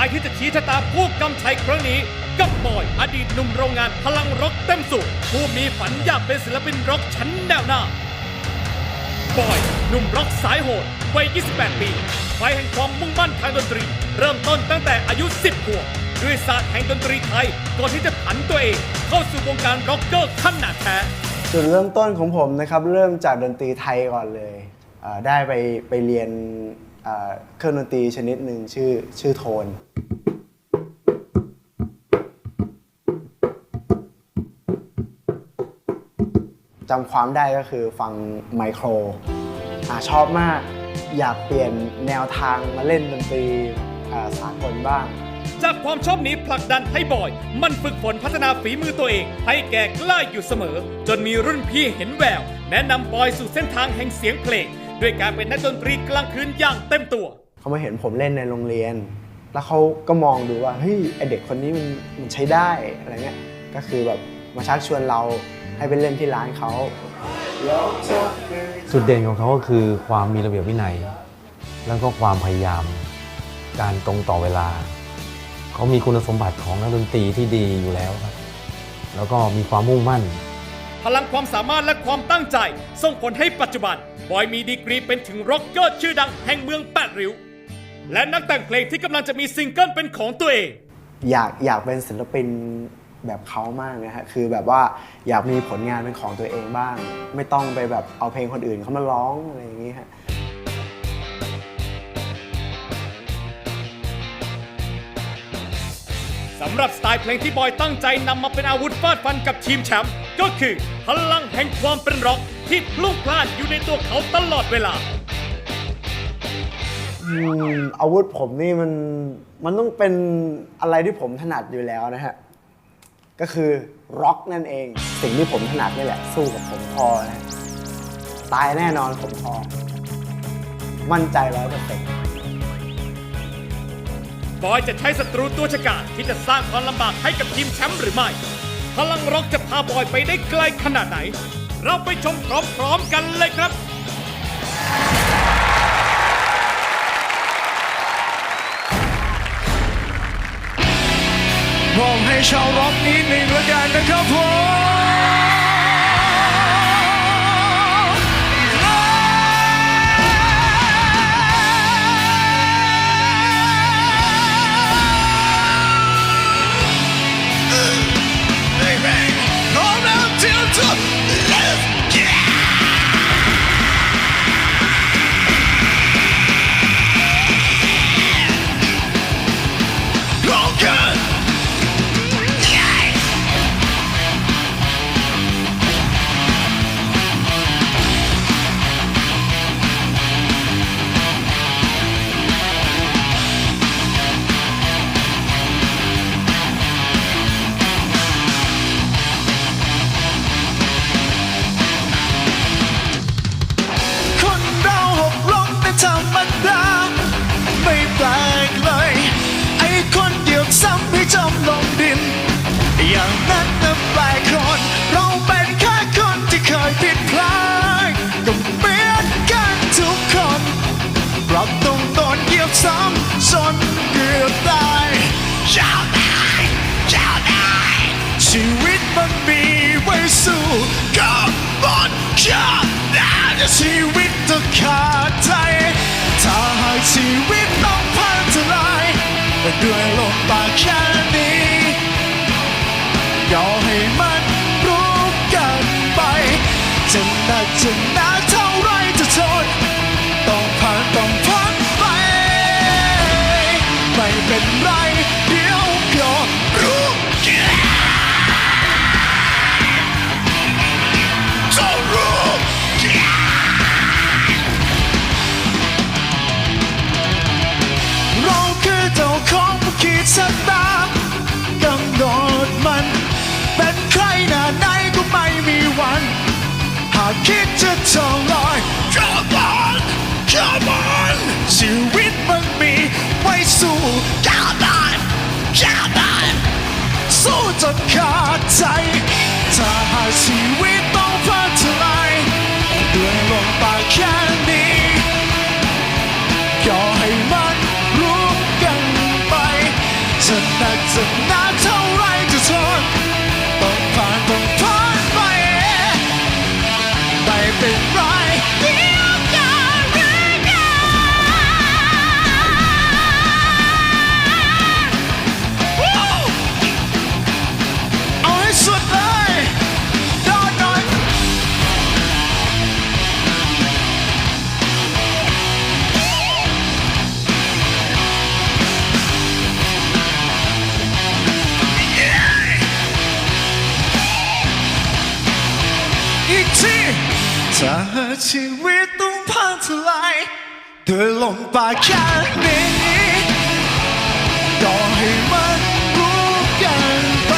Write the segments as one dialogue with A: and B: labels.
A: ายที่จะชี้ชะตาผู้กำชัยครั้งนี้ กับบอยอดีตหนุ่มโรงงานพลังร็อกเต็มสูบผู้มีฝันอยากเป็นศิลปินร็อกชั้นแนวหน้าบอยหนุ่มร็อกสายโหดวัย 28 ปีไฟแห่งความมุ่งมั่นทางดนตรี เริ่มต้นตั้งแต่อายุ 10 ขวบด้วยศาสตร์แห่งดนตรีไทย ก่อนที่จะผันตัวเองเข้าสู่วงการร็อกเกอร์ขั้นหนาแท้
B: จุดเริ่มต้นของผมนะครับเริ่มจากดนตรีไทยก่อนเลยได้ไปไปเรียนเครื่องดนตรีชนิดหนึ่งชื่อชื่อโทน จำความได้ก็คือฟังไมโครอ่าชอบมาก อยากเปลี่ยนแนวทางมาเล่นดนตรีอ่าสากลบ้าง
A: จากความชอบนี้ผลักดันให้บอย มันฝึกฝนพัฒนาฝีมือตัวเอง ให้แก่กล้าอยู่เสมอ จนมีรุ่นพี่เห็นแวว แนะนำบอยสู่เส้นทางแห่งเสียงเพลงด้วยการเป็นนักดนตรีกลางคืนอย่างเต็มตัว
B: เขามาเห็นผมเล่นในโรงเรียน แล้วเขาก็มองดูว่าเฮ้ยไอเด็กคนนี้มันมันใช้ได้อะไรเงี้ยก็คือแบบมาชักชวนเรา ให้ไปเล่นที่ร้านเขา
C: จุดเด่นของเขาก็คือความมีระเบียบวินัย แล้วก็ความพยายาม การตรงต่อเวลา เขามีคุณสมบัติของนักดนตรีที่ดีอยู่แล้วครับ แล้วก็มีความมุ่งมั่น
A: พลังความสามารถและความตั้งใจ ส่งผลให้ปัจจุบัน บอยมีดีกรีเป็นถึงร็อกเกอร์ชื่อดังแห่งเมืองแปดริ้ว และนักแต่งเพลงที่กำลังจะมีซิงเกิลเป็นของตัวเอง
B: อยากอยากเป็นศิลปิน แบบเขามากนะฮะคือแบบว่าอยากมีผลงานเป็นของตัวเองบ้าง ไม่ต้องไปแบบเอาเพลงคนอื่นเขามาร้องอะไรอย่างงี้ฮะ
A: สำหรับสไตล์เพลงที่บอยตั้งใจนำมาเป็นอาวุธฟาดฟันกับทีมแชมป์ก็คือพลังแห่งความเป็นร็อกที่พลุ่งพล่านอยู่ในตัวเขาตลอดเวลา
B: อืมอาวุธผมนี่มันมันต้องเป็นอะไรที่ผมถนัดอยู่แล้วนะฮะ ก็คือร็อกนั่นเอง สิ่งที่ผมถนัดนี่แหละ สู้กับผมพอนะตายแน่นอนผมพอ มั่นใจร้อยเปอร์เซ็นต์
A: บอยจะใช้ศัตรูตัวฉกาจที่จะสร้างความลำบากให้กับทีมแชมป์หรือไม่ พลังร็อกจะพาบอยไปได้ไกลขนาดไหน เราไปชมพร้อมๆกันเลยครับ
D: มองให้ชาวร็อกนี้หนึ่งล้วกันนะครับผมพ ชีวิตต้องขาดใจ ถ้าหากชีวิตต้องพังทลายด้วยลมปากแค่นี้ก็ให้มันรู้กันไปจะหนักจะหนา หากคิดจะทำลาย Come on Come on ชี ชีวิตต้องพังทลายด้วยลมปากแค่นี้ก็ให้มันรู้กันไป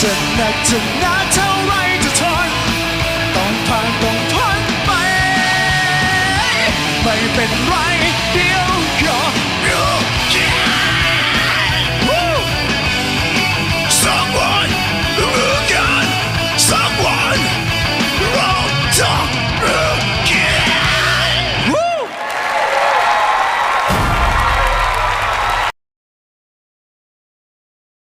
D: จะหนักจะหนาเท่าไรจะทนต้องผ่านต้องทนไป ไม่เป็นไร ก